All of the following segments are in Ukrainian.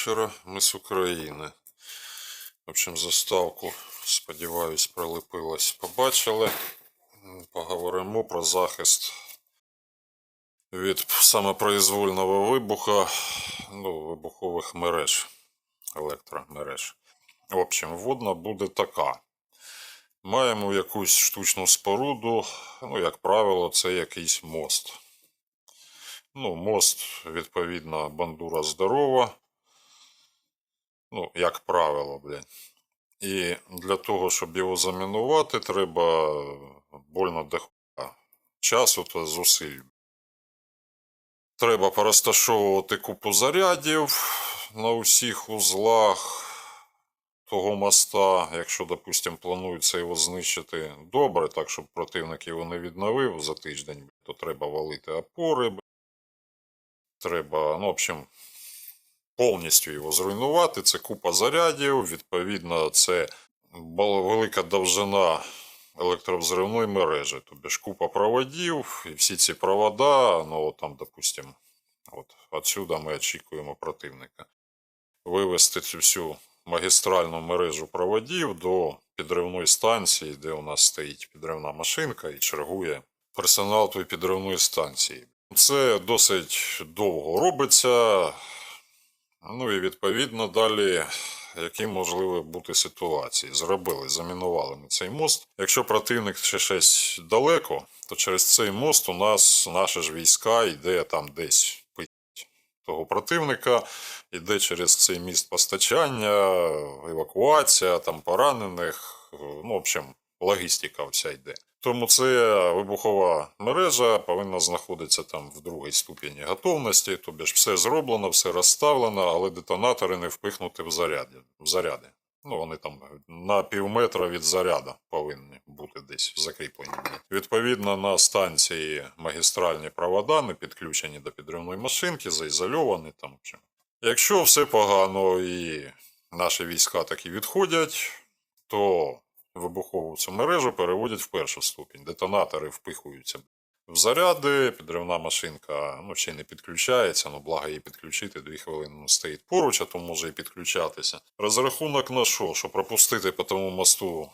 Вечора. Ми з України. В общем, заставку, сподіваюсь, прилепилась. Побачили. Поговоримо про захист від самопроізвольного вибуха, ну, вибухових мереж, електромереж. В общем, вводна буде така. Маємо якусь штучну споруду, ну, як правило, це якийсь мост. Ну, мост, відповідно, бандура здорова. Ну, як правило, блядь. І для того, щоб його замінувати, треба больно дохуя часу та зусиль. Треба порозташовувати купу зарядів на усіх узлах того моста, якщо, допустимо, планується його знищити добре, так щоб противник його не відновив за тиждень, то треба валити опори, треба, ну, в общем, повністю його зруйнувати. Це купа зарядів, відповідно, це велика довжина електровзривної мережі, тобі ж купа проводів, і всі ці провода, ну, там, допустимо, от отсюда ми очікуємо противника. Вивести цю всю магістральну мережу проводів до підривної станції, де у нас стоїть підривна машинка і чергує персонал тої підривної станції. Це досить довго робиться. Ну і відповідно далі, які можливі бути ситуації. Зробили, замінували ми цей мост. Якщо противник ще щось далеко, то через цей мост у нас наші ж війська йде там десь пить того противника, йде через цей міст постачання, евакуація, там поранених. Ну, в общем, логістика вся йде. Тому це вибухова мережа повинна знаходитися там в другій ступені готовності, тобі ж все зроблено, все розставлено, але детонатори не впихнуті в заряди. В заряди. Ну, вони там на пів метра від заряду повинні бути десь закріплені. Відповідно, на станції магістральні провода не підключені до підривної машинки, заізольовані там. Якщо все погано і наші війська таки відходять, то вибухову цю мережу переводять в першу ступінь. Детонатори впихуються в заряди, підривна машинка ну, ще не підключається, ну благо її підключити, дві хвилини ну, стоїть поруч, а то може і підключатися. Розрахунок на що? Що пропустити по тому мосту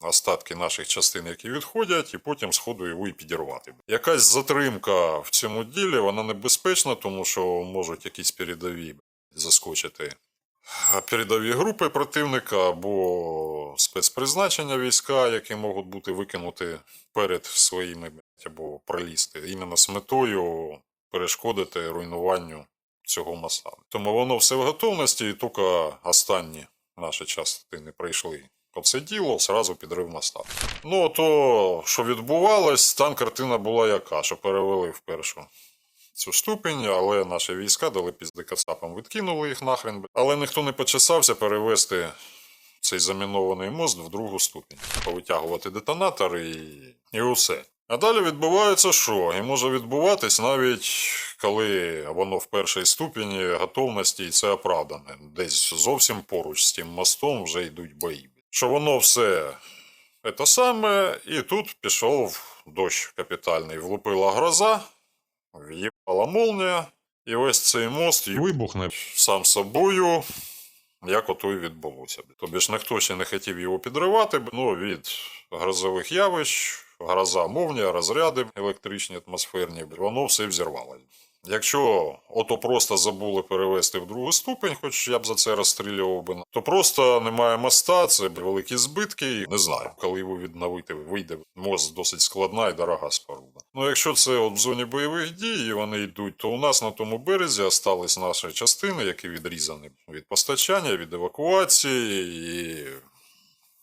остатки наших частин, які відходять, і потім сходу його і підірвати. Якась затримка в цьому ділі, вона небезпечна, тому що можуть якісь передові заскочити передові групи противника або спецпризначення війська, які можуть бути викинуті перед своїми або пролізти, іменно з метою перешкодити руйнуванню цього моста. Тому воно все в готовності, і тільки останні наші частини прийшли. по це діло зразу підрив моста. Ну, то, що відбувалось, там картина була яка, що перевели в першу цю ступінь, але наші війська дали пізди кацапам, відкинули їх нахрен. Але ніхто не почесався перевести цей замінований мост в другу ступінь, повитягувати детонатори і, і усе. А далі відбувається що? І може відбуватись навіть коли воно в першій ступені готовності і це оправдане. Десь зовсім поруч з тим мостом вже йдуть бої. Що воно все те саме, і тут пішов дощ капітальний, влупила гроза, в'їбала молнія, і ось цей мост і вибухне сам собою, як ото і відбулося. Тобі ж ніхто ще не хотів його підривати, ну від грозових явищ, гроза мовня, розряди електричні, атмосферні, воно все взірвалося. Якщо ото просто забули перевести в другу ступень, хоч я б за це розстрілював би, то просто немає моста, це великі збитки. і Не знаю, коли його відновити вийде. Мост досить складна і дорога споруда. Ну, якщо це от в зоні бойових дій, і вони йдуть, то у нас на тому березі остались наші частини, які відрізані від постачання, від евакуації і.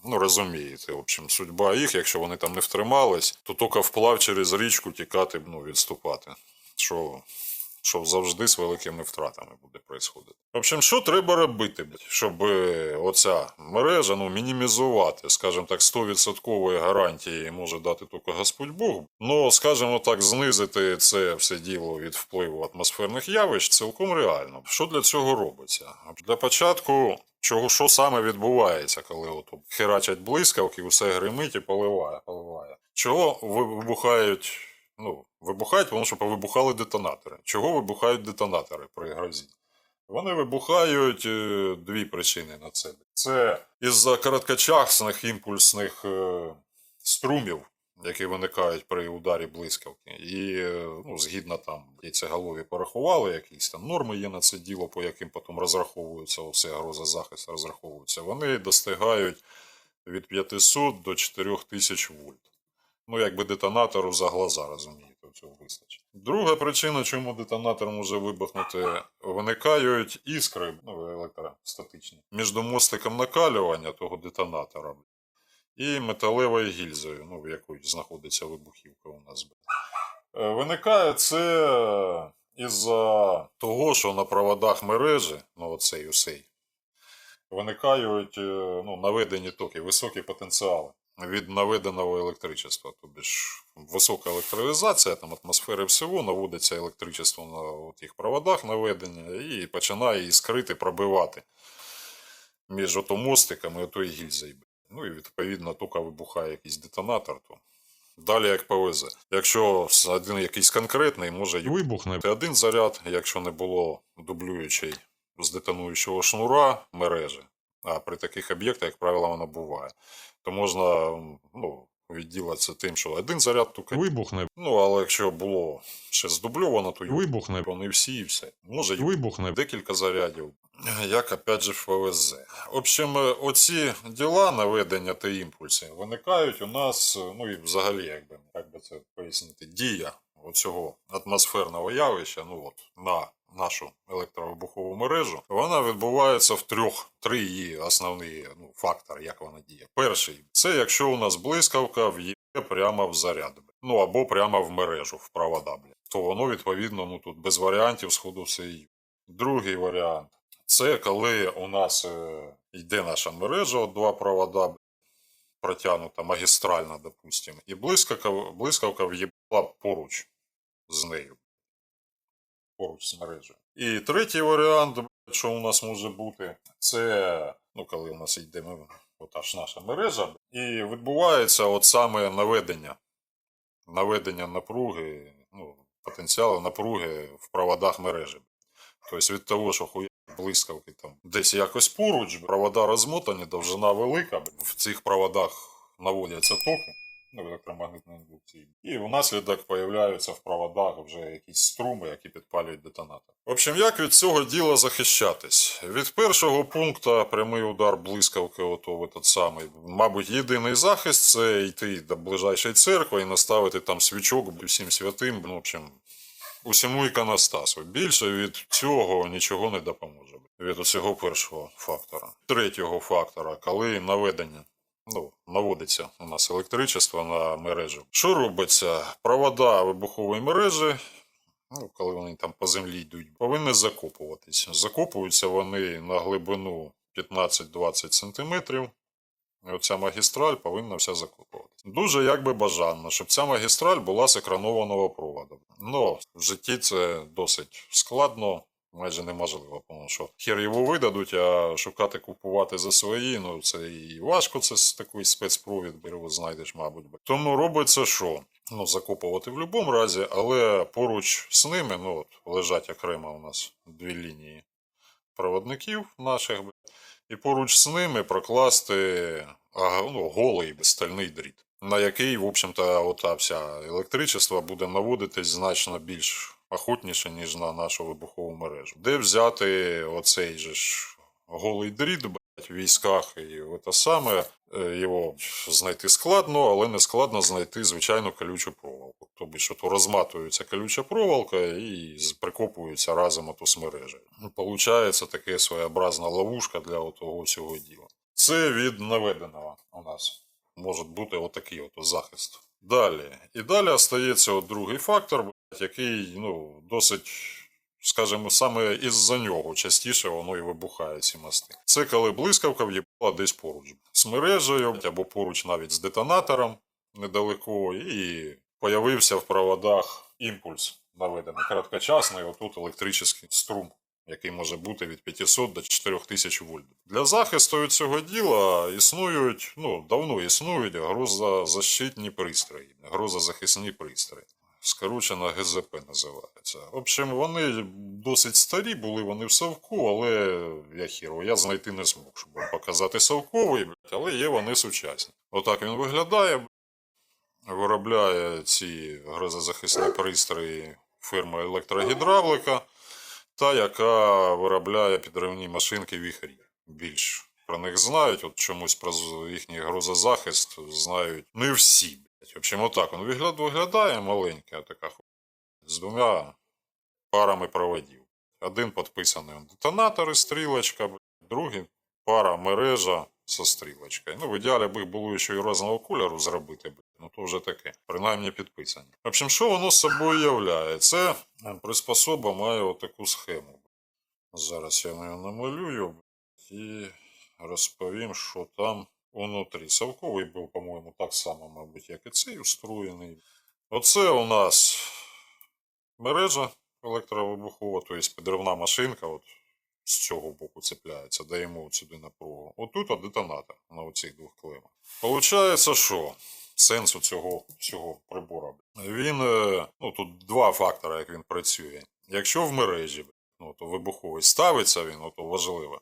Ну, розумієте, в общем, судьба їх, якщо вони там не втримались, то тільки вплав через річку тікати, ну, відступати. Що що завжди з великими втратами буде происходити. В общем, що треба робити, щоб е, оця мережа ну, мінімізувати, скажімо так, 100% гарантії може дати тільки Господь Бог. Ну, скажімо так, знизити це все діло від впливу атмосферних явищ цілком реально. Що для цього робиться? Для початку. Чого що саме відбувається, коли от херачать блискавки, усе гримить і поливає, поливає. Чого вибухають Ну, вибухають, тому що повибухали детонатори. Чого вибухають детонатори при грозі? Вони вибухають е, дві причини на це. Це із-за короткочасних імпульсних е, струмів, які виникають при ударі блискавки. І е, ну, згідно там яйцеголові порахували, якісь там норми є на це діло, по яким потім розраховується усе грозозахист розраховується. Вони достигають від 500 до 4000 вольт. Ну, якби детонатору за глаза, розумієте, цього вистачить. Друга причина, чому детонатор може вибухнути, виникають іскри ну, електростатичні між мостиком накалювання того детонатора і металевою гільзою, ну, в якій знаходиться вибухівка у нас. Е, Виникає це із-за того, що на проводах мережі, ну оцей усей, виникають е, ну, наведені токи, високі потенціали від наведеного електричества. Тобто ж висока електролізація, там атмосфери всього, наводиться електричество на тих проводах наведення і починає іскрити, пробивати між ото мостиками і отою гільзою. Ну і відповідно тока вибухає якийсь детонатор, то далі як повезе. Якщо один якийсь конкретний, може й Вибухне. один заряд, якщо не було дублюючий з детонуючого шнура мережі, а при таких об'єктах, як правило, воно буває, то можна ну, відділитися тим, що один заряд тільки. Вибухне. Ну, але якщо було ще здубльовано, то Вибухне. вони всі і все. Може, Вибухне. декілька зарядів, як опять же в ПВЗ. В общем, е, оці діла наведення та імпульси виникають у нас, е, ну і взагалі, якби, як би це пояснити, дія оцього атмосферного явища, ну от, на нашу електровибухову мережу, вона відбувається в трьох, три її основні ну, фактори, як вона діє. Перший це якщо у нас блискавка в'є прямо в заряд, ну або прямо в мережу, в провода, то воно відповідно ну, тут без варіантів сходу все і. Другий варіант це коли у нас е, йде наша мережа, от два провода протягнута магістрально, допустимо, і блискавка, блискавка в'їбала поруч з нею. Поруч з мережею. І третій варіант, що у нас може бути, це ну, коли у нас йде ну, ота ж наша мережа, і відбувається от саме наведення. Наведення напруги, ну, потенціалу напруги в проводах мережі. Тобто від того, що хуя блискавки там десь якось поруч, провода розмотані, довжина велика, в цих проводах наводяться токи, електромагнітної індукції. І внаслідок появляються в проводах вже якісь струми, які підпалюють детонатор. В общем, як від цього діла захищатись? Від першого пункту прямий удар блискавки, ото в этот самий. Мабуть, єдиний захист це йти до ближайшої церкви і наставити там свічок всім святим. Ну, в общем, усьому іконостасу. Більше від цього нічого не допоможе. Від цього першого фактора. Третього фактора, коли наведення. Ну, наводиться у нас електричество на мережу. Що робиться? Провода вибухової мережі, ну, коли вони там по землі йдуть, повинні закопуватися. Закопуються вони на глибину 15-20 см. Оця магістраль повинна вся закопуватися. Дуже якби бажано, щоб ця магістраль була з екранованого проводу. Ну, в житті це досить складно, майже неможливо, тому що хер його видадуть, а шукати купувати за свої, ну це і важко, це такий спецпровід, його знайдеш, мабуть. Тому робиться що? Ну, закопувати в будь-якому разі, але поруч з ними, ну от лежать окремо у нас дві лінії проводників наших, і поруч з ними прокласти ну, голий стальний дріт, на який, в общем-то, ота вся електричество буде наводитись значно більш охотніше, ніж на нашу вибухову мережу. Де взяти оцей же ж голий дріт, в військах і те саме, е, його знайти складно, але не складно знайти звичайну колючу проволоку. Тобто, що то розматується колюча проволока і прикопується разом ото з мережею. Получається таке своєобразна ловушка для того всього діла. Це від наведеного у нас може бути отакий от захист. Далі. І далі остається от другий фактор, який ну, досить, скажімо, саме із-за нього частіше воно і вибухає ці мости. Це коли блискавка в'їбала десь поруч з мережею або поруч навіть з детонатором недалеко, і появився в проводах імпульс наведений короткочасний, отут електричний струм який може бути від 500 до 4000 вольт. Для захисту цього діла існують, ну, давно існують грозозащитні пристрої, грозозахисні пристрої. Скорочено ГЗП називається. В общем, вони досить старі були, вони в совку, але я хіро, я знайти не змог, щоб вам показати совковий, але є вони сучасні. Отак він виглядає. Виробляє ці грозозахисні пристрої фірма електрогідравлика, та яка виробляє підривні машинки віхрі. Більш про них знають, от чомусь про їхній грозозахист знають не всі. В общем, отак він вигляд, виглядає маленька така ху... з двома парами проводів. Один підписаний он детонатор і стрілочка, другий пара мережа со стрілочкою. Ну, в ідеалі би було ще й різного кольору зробити, ну то вже таке. Принаймні підписані. В общем, що воно з собою являє? Це приспособа має отаку схему. Зараз я її намалюю і розповім, що там унутрі. Совковий був, по-моєму, так само, мабуть, як і цей устроєний. Оце у нас мережа електровибухова, тобто підривна машинка. От з цього боку цепляється, даємо сюди напругу. Отут детонатор на оцих двох клемах. Получається, що сенс у цього всього прибору. Він, е, ну тут два фактори, як він працює. Якщо в мережі ну, то вибуховий ставиться він, то важливо.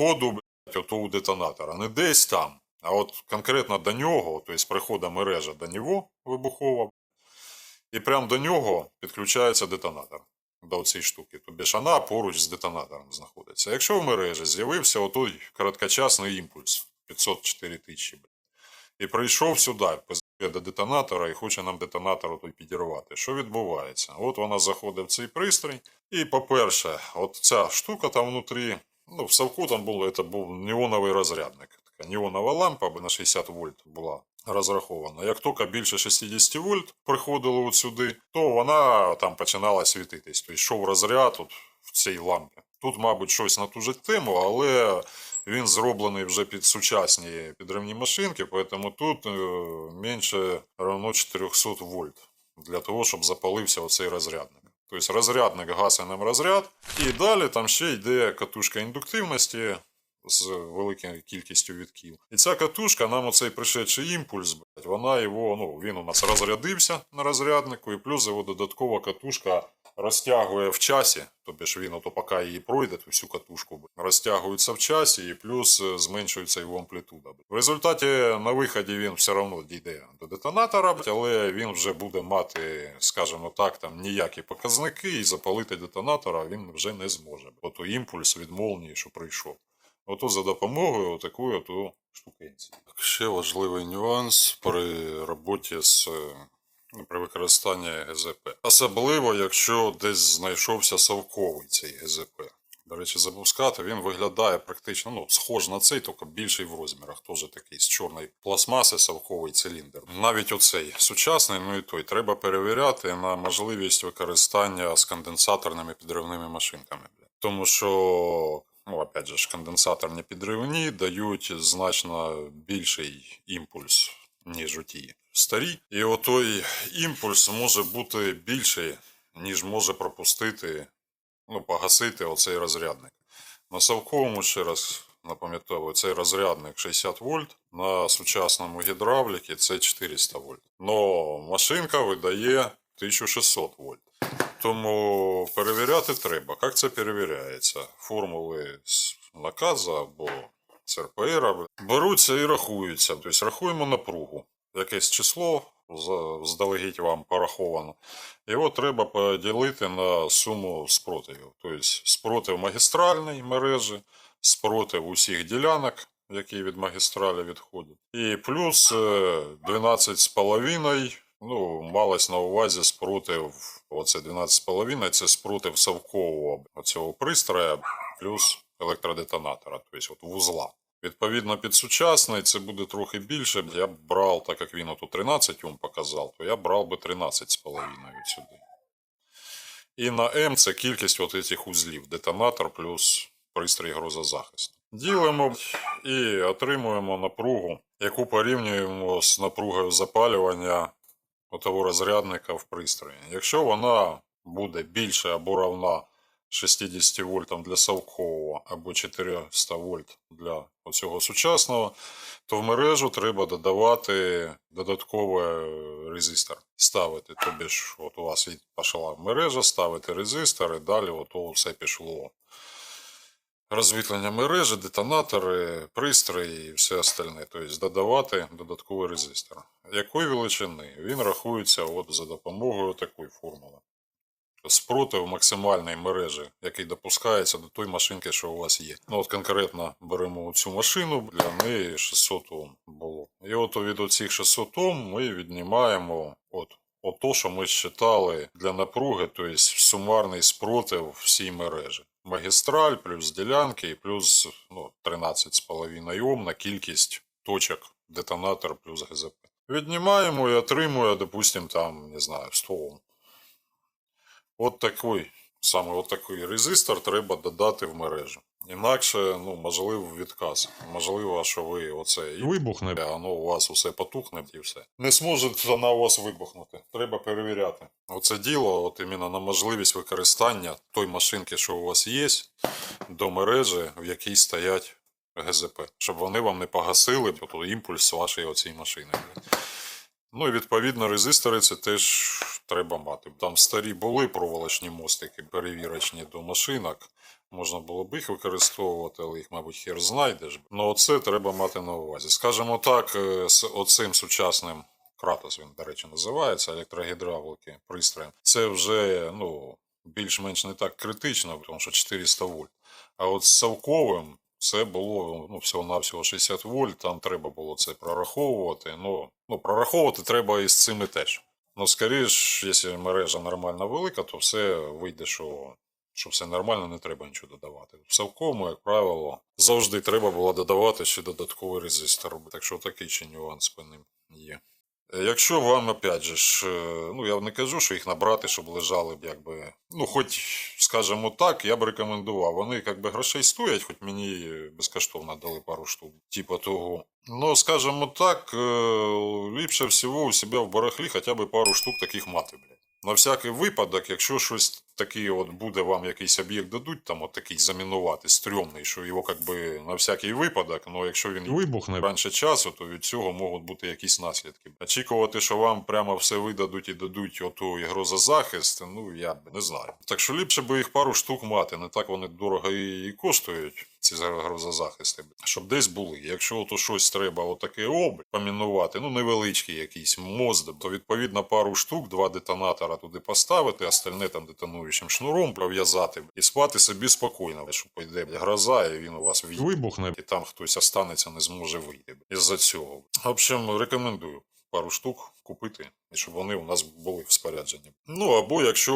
Блядь, ото у детонатора, не десь там, а от конкретно до нього, тобто приходить мережа до нього вибухова, і прямо до нього підключається детонатор до цієї штуки. Тобі ж вона поруч з детонатором знаходиться. Якщо в мережі з'явився отой короткочасний імпульс 504 тисячі, і прийшов сюди, до детонатора і хоче нам детонатор той підірвати. Що відбувається? От вона заходить в цей пристрій, і, по-перше, от ця штука там внутрі, ну, в совку там було, це був неоновий розрядник. Така неонова лампа на 60 вольт була розрахована. Як тільки більше 60 вольт приходило от сюди, то вона там починала світитись. Тобто йшов розряд от в цій лампі. Тут, мабуть, щось на ту же тему, але він зроблений вже під сучасні підривні машинки, тому тут е, менше равно 400 вольт для того, щоб запалився оцей розрядник. Тобто розрядник гасеним розряд, і далі там ще йде катушка індуктивності з великою кількістю відків. І ця катушка, нам оцей пришедший імпульс, вона його, ну, він у нас розрядився на розряднику, і плюс його додаткова катушка розтягує в часі, тобі ж він, ото поки її пройде, то всю катушку розтягується в часі, і плюс е, зменшується його амплітуда. В результаті на виході він все одно дійде до детонатора, але він вже буде мати, скажімо так, там ніякі показники, і запалити детонатора він вже не зможе. Ото імпульс від що прийшов. Ото за допомогою такої штукенці. Ще важливий нюанс при роботі з е, при використанні ГЗП. Особливо, якщо десь знайшовся совковий цей ГЗП. До речі, забув сказати, він виглядає практично ну, схож на цей, тільки більший в розмірах. Теж такий з чорної пластмаси совковий циліндр. Навіть оцей сучасний, ну і той, треба перевіряти на можливість використання з конденсаторними підривними машинками. Тому що, ну, опять же, конденсаторні підривні дають значно більший імпульс, ніж у ті старі. І отой імпульс може бути більший, ніж може пропустити ну, погасити оцей розрядник. На совковому, ще раз напам'ятаю, цей розрядник 60 вольт, на сучасному гідравліки це 400 вольт. Но машинка видає 1600 вольт. Тому перевіряти треба. Як це перевіряється? Формули з наказу або з РПР беруться і рахуються. Тобто рахуємо напругу. Якесь число за- здалегідь вам пораховано. Його треба поділити на суму спротивів. Тобто спротив магістральної мережі, спротив усіх ділянок, які від магістралі відходять. І плюс е, 12,5, ну, малось на увазі спротив, оце 12,5 це спротив совкового цього пристрою, плюс електродетонатора, тобто от вузла. Відповідно, під сучасний це буде трохи більше. Я б брав, так як він ото 13 Ом показав, то я брав би 13,5 сюди. І на М це кількість от цих узлів. Детонатор плюс пристрій грозозахисту. Ділимо і отримуємо напругу, яку порівнюємо з напругою запалювання отого розрядника в пристрої. Якщо вона буде більше або равна 60 вольтам для совкового, або 400 вольт для оцього сучасного, то в мережу треба додавати додатковий е, резистор. Ставити. Тобі ж, от у вас пішла мережа, ставити резистор, і далі от все пішло. Розвітлення мережі, детонатори, пристрої і все остальне. Тобто додавати додатковий резистор. Якої величини? Він рахується от за допомогою такої формули. Спротив максимальної мережі, який допускається до тої машинки, що у вас є. Ну от конкретно беремо цю машину, для неї 600 Ом було. І от від оцих 600 Ом ми віднімаємо от, от то, що ми считали для напруги, тобто сумарний спротив всій мережі. Магістраль плюс ділянки і плюс ну, 13,5 Ом на кількість точок детонатор плюс ГЗП. Віднімаємо і отримує, допустим, там, не знаю, 100 Ом. От такий, саме от такий резистор треба додати в мережу. Інакше, ну, можливо, відказ. Можливо, що ви оце і Вибухне. а воно у вас усе потухне і все. Не зможе вона у вас вибухнути. Треба перевіряти. Оце діло, от іменно на можливість використання той машинки, що у вас є, до мережі, в якій стоять ГЗП. Щоб вони вам не погасили от, імпульс вашої оцій машини. Ну і відповідно резистори це теж треба мати. Там старі були проволочні мостики, перевірочні до машинок. Можна було б їх використовувати, але їх, мабуть, хер знайдеш. Ну, оце треба мати на увазі. Скажімо так, е, з оцим сучасним Кратос, він, до речі, називається електрогідравлики пристроєм. Це вже ну, більш-менш не так критично, тому що 400 вольт. А от з совковим це було ну, всього-навсього 60 вольт, там треба було це прораховувати. Ну, ну прораховувати треба і з цими теж. Ну, скоріш, якщо мережа нормально велика, то все вийде, що, що все нормально, не треба нічого додавати. В совкому, як правило, завжди треба було додавати ще додатковий резистор. Так що такий ще нюанс по ним є. Е, Якщо вам, опять же ж, е, ну я не кажу, що їх набрати, щоб лежали б якби. Ну, хоч, скажімо так, я б рекомендував. Вони якби грошей стоять, хоч мені безкоштовно дали пару штук, типа того. Ну, скажімо так, е, ліпше всього у себе в барахлі хоча б пару штук таких мати, блядь. На всякий випадок, якщо щось таке от буде вам якийсь об'єкт дадуть, там от такий замінувати, стрьомний, що його якби на всякий випадок, ну якщо він Вибухне. раніше часу, то від цього можуть бути якісь наслідки. Очікувати, що вам прямо все видадуть і дадуть оту грозозахист, ну я б не знаю. Так що ліпше би їх пару штук мати, не так вони дорого і, і коштують. Ці грозозахисти, щоб десь були. Якщо ото щось треба отаке об помінувати, ну невеличкий якийсь мост, то відповідно пару штук, два детонатора туди поставити, остальне там детонуючим шнуром пров'язати і спати собі спокійно, що пойде гроза, і він у вас Вибухне. і там хтось останеться, не зможе вийти із-за цього. В общем, рекомендую пару штук купити, і щоб вони у нас були в спорядженні. Ну або якщо,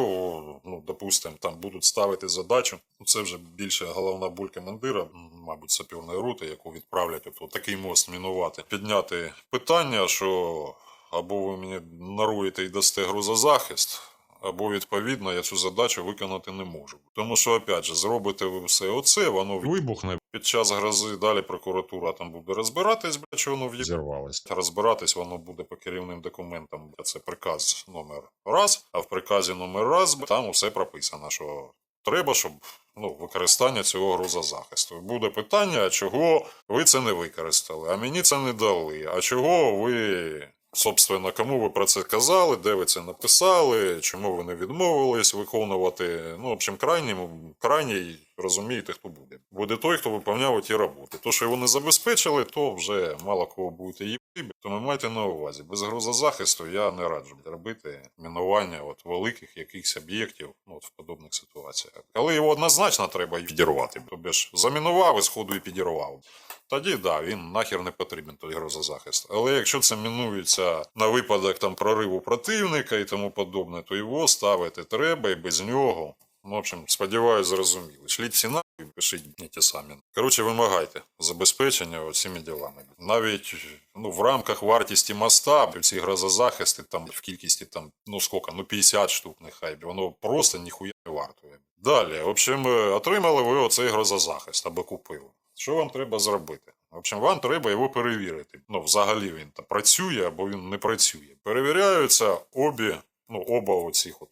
ну допустимо, там будуть ставити задачу, ну це вже більше головна буль командира, мабуть, сапірної роти, яку відправлять от, от такий мост мінувати, підняти питання, що або ви мені наруєте і дасте грузозахист. Або відповідно я цю задачу виконати не можу. Тому що, опять же, зробите ви все оце, воно Вибухне. під час грози далі прокуратура там буде розбиратись, бля, чи воно в'їб... Зірвалось. Розбиратись воно буде по керівним документам. Це приказ номер раз, а в приказі номер раз там усе прописано, що треба, щоб ну, використання цього грузозахисту. Буде питання, а чого ви це не використали, а мені це не дали. А чого ви. Собственно, кому ви про це казали, де ви це написали, чому ви не відмовились виконувати. Ну, в общем, крайній крайній розумієте, хто буде. Буде той, хто виконував ті роботи. То, що його не забезпечили, то вже мало кого будете їбати. Тому майте на увазі, без грузозахисту я не раджу робити мінування от великих якихось об'єктів ну, от в подобних ситуаціях. Але його однозначно треба підірвати. Тобі ж замінував і сходу і підірвав. Тоді да, він нахер не потрібен той грозозахист. Але якщо це мінується на випадок там прориву противника і тому подобне, то його ставити треба і без нього. Ну, в общем, сподіваюся, зрозуміли. Шліть всі нахуй, пишіть не ті самі. Коротше, вимагайте забезпечення цими ділами. Навіть ну, в рамках вартості моста ці грозозахисти там в кількості там, ну скільки, ну 50 штук нехай, воно просто ніхуя не вартує. Далі, в общем, е, отримали ви оцей грозозахист або купили. Що вам треба зробити? В общем, вам треба його перевірити. Ну, взагалі він там працює або він не працює. Перевіряються обі, ну, оба оцих от,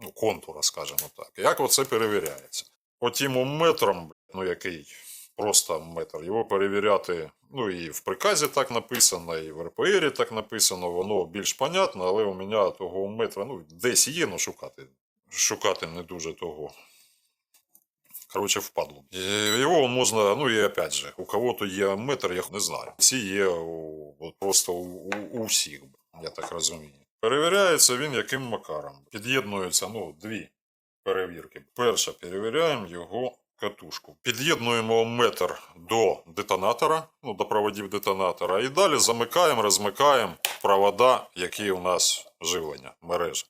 ну, контура, скажімо так. Як оце перевіряється? Отім метром ну який просто метр. Його перевіряти, ну і в приказі так написано, і в РПРі так написано, воно більш понятно, але у мене того метра, ну, десь є, ну шукати. Шукати не дуже того. Короче, впадло. Його можна, ну і опять же, у кого-то є метр, я не знаю. Ці є у, просто у, у всіх, я так розумію. Перевіряється він яким макаром. Під'єднуються ну, дві перевірки. Перша, перевіряємо його катушку. Під'єднуємо метр до детонатора, ну, до проводів детонатора, і далі замикаємо, розмикаємо провода, які у нас живлення, мережі.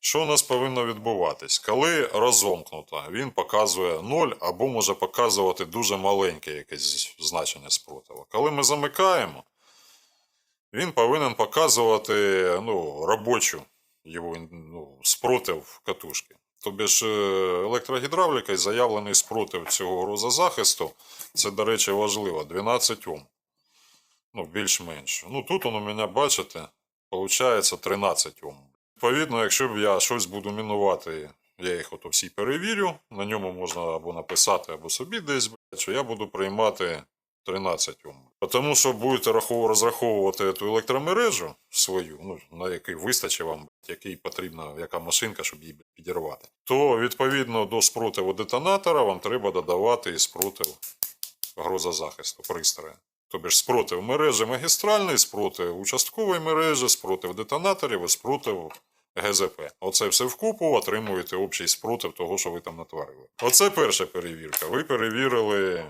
Що у нас повинно відбуватись? Коли розомкнуто, він показує 0 або може показувати дуже маленьке якесь значення спротиву. Коли ми замикаємо, він повинен показувати ну, робочу його ну, спротив катушки. Тобі ж е, електрогідравліка і заявлений спротив цього грузозахисту, це, до речі, важливо, 12 Ом. Ну, більш-менш. Ну, тут у мене, бачите, виходить 13 Ом. Відповідно, якщо б я щось буду мінувати, я їх ото всі перевірю, на ньому можна або написати, або собі десь, що я буду приймати 13 Ом. Тому що будете розраховувати ту електромережу свою, ну, на який вистачить вам, який потрібна, яка машинка, щоб її підірвати, то відповідно до спротиву детонатора вам треба додавати і спротив грозозахисту пристрою. Тобі ж спротив мережі магістральної, спротив участкової мережі, спротив детонаторів і спротив ГЗП. Оце все вкупу отримуєте общий спротив того, що ви там натворили. Оце перша перевірка. Ви перевірили,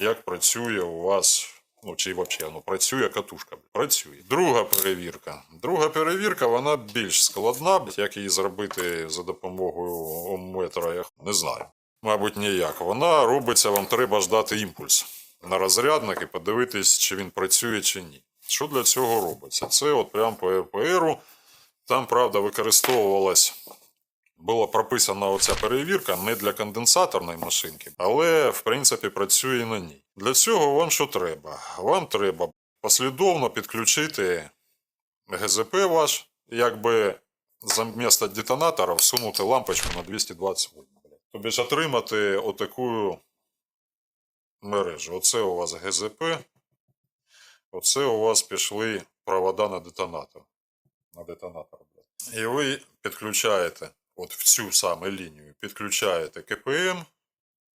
як працює у вас. Ну, чи взагалі ну, працює катушка. Працює. Друга перевірка. Друга перевірка, вона більш складна. Як її зробити за допомогою омметра, я не знаю. Мабуть, ніяк. Вона робиться, вам треба ждати імпульс на розрядник і подивитись, чи він працює, чи ні. Що для цього робиться? Це от прямо по РПРу. Там, правда, використовувалась. Була прописана оця перевірка не для конденсаторної машинки, але в принципі працює і на ній. Для цього вам що треба? Вам треба послідовно підключити ГЗП ваш, якби замість детонатора всунути лампочку на 220 вольт. Тобі ж отримати отаку мережу. Оце у вас ГЗП, оце у вас пішли провода на детонатор. На детонатор. І ви підключаєте от в цю саме лінію, підключаєте КПМ,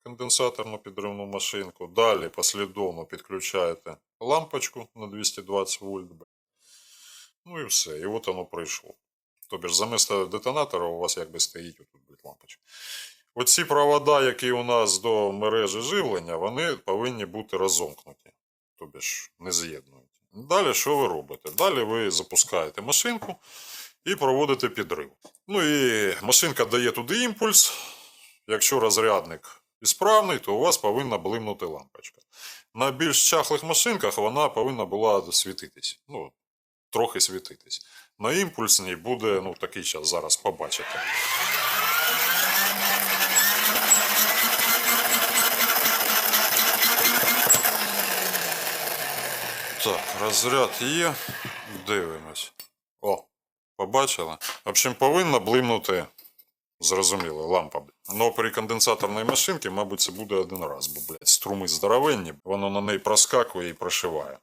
конденсаторну підривну машинку. Далі послідовно підключаєте лампочку на 220 вольт. Ну і все. І от воно прийшло. Тобі ж замість детонатора у вас якби стоїть отут лампочка. Оці провода, які у нас до мережі живлення, вони повинні бути розомкнуті. Тобі ж не з'єднують. Далі що ви робите? Далі ви запускаєте машинку і проводите підрив. Ну і машинка дає туди імпульс. Якщо розрядник ісправний, то у вас повинна блимнути лампочка. На більш чахлих машинках вона повинна була світитись. Ну, трохи світитись. На імпульсній буде ну, такий час зараз побачите. Так, розряд є. Дивимось. О, побачили? В общем, повинна блимнути, зрозуміло, лампа. Ну, при конденсаторній машинці, мабуть, це буде один раз, бо, блядь, струми здоровенні, воно на неї проскакує і прошиває.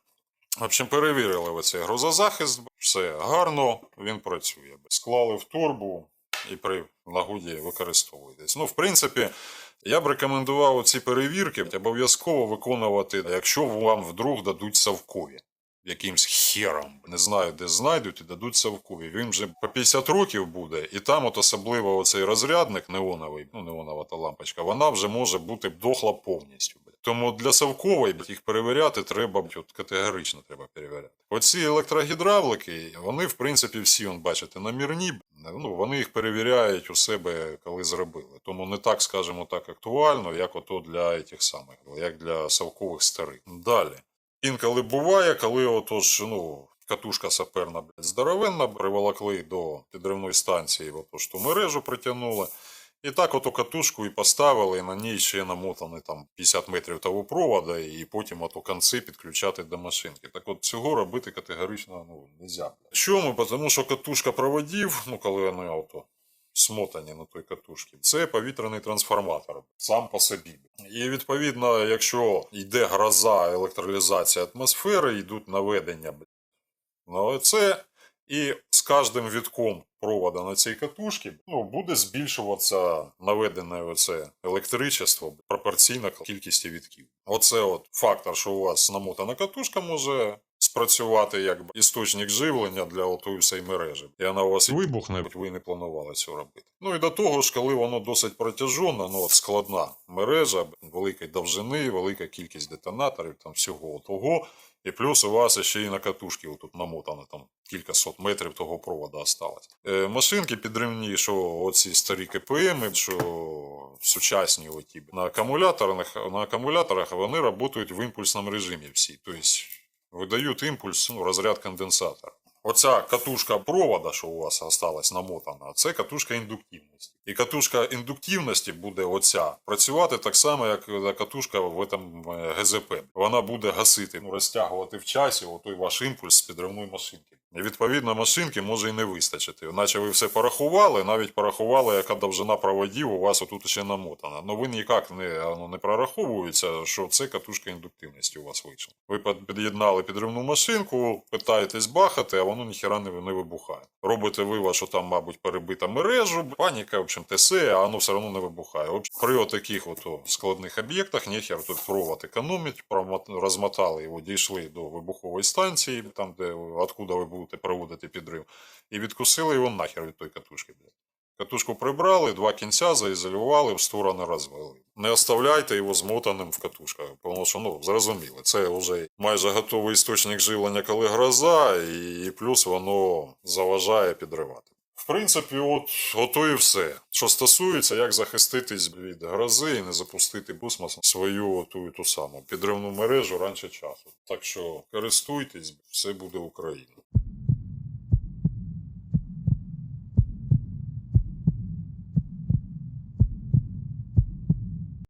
В общем, перевірили ви цей грузозахист, все гарно, він працює. Склали в турбу і при нагоді використовуєтесь. Ну, в принципі, я б рекомендував ці перевірки обов'язково виконувати, якщо вам вдруг дадуть совкові. Якимсь хером, не знаю, де знайдуть і дадуть совкові. Він вже по 50 років буде, і там, от особливо оцей розрядник неоновий, ну неонова та лампочка, вона вже може бути дохла повністю. Тому для совкової блядь, їх перевіряти треба от, категорично треба перевіряти. Оці електрогідравлики, вони в принципі всі, он, бачите, намірні. Ну, вони їх перевіряють у себе, коли зробили. Тому не так, скажімо так, актуально, як ото для тих самих, як для совкових старих. Далі. Інколи буває, коли отож, ну, катушка саперна здоровенна, приволокли до підривної станції, отож ту мережу притягнули. І так ото катушку і поставили, і на ній ще намотані там 50 метрів того провода, і потім ото конці підключати до машинки. Так от цього робити категорично ну, не можна. Чому? Тому що катушка проводів, ну коли вони ото смотані на той катушці. Це повітряний трансформатор сам по собі. І відповідно, якщо йде гроза, електролізація атмосфери, йдуть наведення на це, і з кожним вітком провода на цій катушці ну, буде збільшуватися наведене оце електричество пропорційно кількості вітків. Оце от фактор, що у вас намотана катушка може спрацювати як істочник живлення для отої всієї мережі. І вона у вас вибухне, ви не планували цього робити. Ну і до того ж, коли воно досить протяжона, ну от складна мережа, великої довжини, велика кількість детонаторів, там всього того. І плюс у вас ще і на катушці тут намотано там кілька сот метрів того провода осталось. Е, машинки підривні, що оці старі КПМ, що сучасні оті, на акумуляторах, на акумуляторах вони працюють в імпульсному режимі всі. Тобто видають імпульс, ну, розряд конденсатора. Оця катушка провода, що у вас осталась намотана, це катушка індуктивності. І катушка індуктивності буде оця працювати так само, як катушка в этом е, ГЗП. Вона буде гасити, ну, розтягувати в часі отой ваш імпульс з підривної машинки. І відповідно машинки може і не вистачити. Наче ви все порахували, навіть порахували, яка довжина проводів у вас отут ще намотана. Ну ви ніяк не, воно не прораховується, що це катушка індуктивності у вас вийшла. Ви під'єднали підривну машинку, питаєтесь бахати, а воно ніхіра не, не вибухає. Робите вивод, що там, мабуть, перебита мережу, паніка, в общем, ТСЕ, а воно все одно не вибухає. При отаких от складних об'єктах ніхер тут провод економить, розмотали його, дійшли до вибухової станції, там, де откуда ви будете проводити підрив, і відкусили його нахер від тої катушки. Катушку прибрали, два кінця заізолювали, в сторони розвели. Не оставляйте його змотаним в катушках, тому що ну зрозуміло, це вже майже готовий істочник живлення, коли гроза, і плюс воно заважає підривати. В принципі, от ото і все. Що стосується, як захиститись від грози і не запустити космос свою ту і ту саму підривну мережу раніше часу. Так що користуйтесь, все буде Україна.